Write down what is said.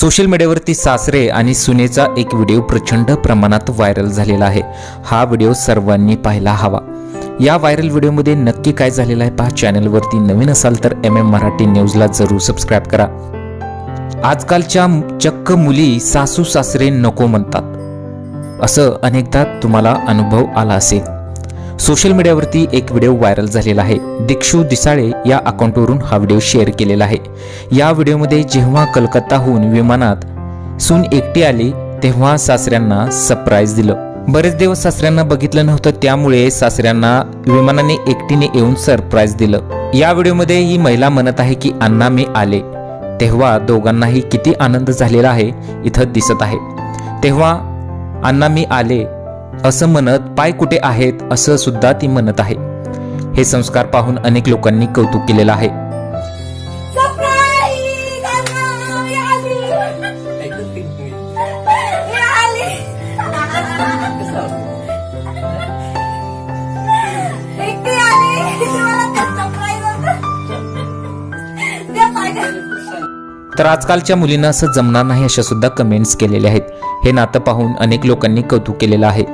Social मीडियावरती सासरे आणि सुनेचा एक व्हिडिओ प्रचंड प्रमाणात व्हायरल झालेला आहे. हा व्हिडिओ सर्वांनी पाहायला हवा. या व्हायरल व्हिडिओमध्ये नक्की काय झालेलं आहे पहा चॅनलवरती नवीन असाल तर एम एम मराठी न्यूजला जरूर सबस्क्राईब करा. आजकालच्या चक्क मुली सासू सासरे नको म्हणतात. असं अनेकदा तुम्हाला अनुभव आला असेल. सोशल मीडियावरती एक व्हिडिओ व्हायरल झालेला आहे. दीक्षू दिसाळे या अकाउंटवरून हा व्हिडिओ शेअर केलेला आहे. या व्हिडिओमध्ये जेव्हा कलकत्ताहून विमानात सून एकटी आली तेव्हा सासऱ्यांना सरप्राईज दिलं. बरेच दिवस सासऱ्यांना बघितलं नव्हतं त्यामुळे सासऱ्यांना विमानाने एकटीने येऊन सरप्राईज दिलं. या व्हिडिओमध्ये ही महिला म्हणत आहे की अण्णा मी आले. तेव्हा दोघांनाही किती आनंद झालेला आहे इथं दिसत आहे. तेव्हा अण्णा मी आले. असं म्हणत पाय कुठे आहेत असं सुद्धा ती म्हणत आहे. हे संस्कार पाहून अनेक लोकांनी कौतुक केलेलं आहे. तर आजकालच्या मुलींना असं जमणार नाही अशा सुद्धा कमेंट्स केलेल्या आहेत. हे नातं पाहून अनेक लोकांनी कौतुक केलेलं आहे.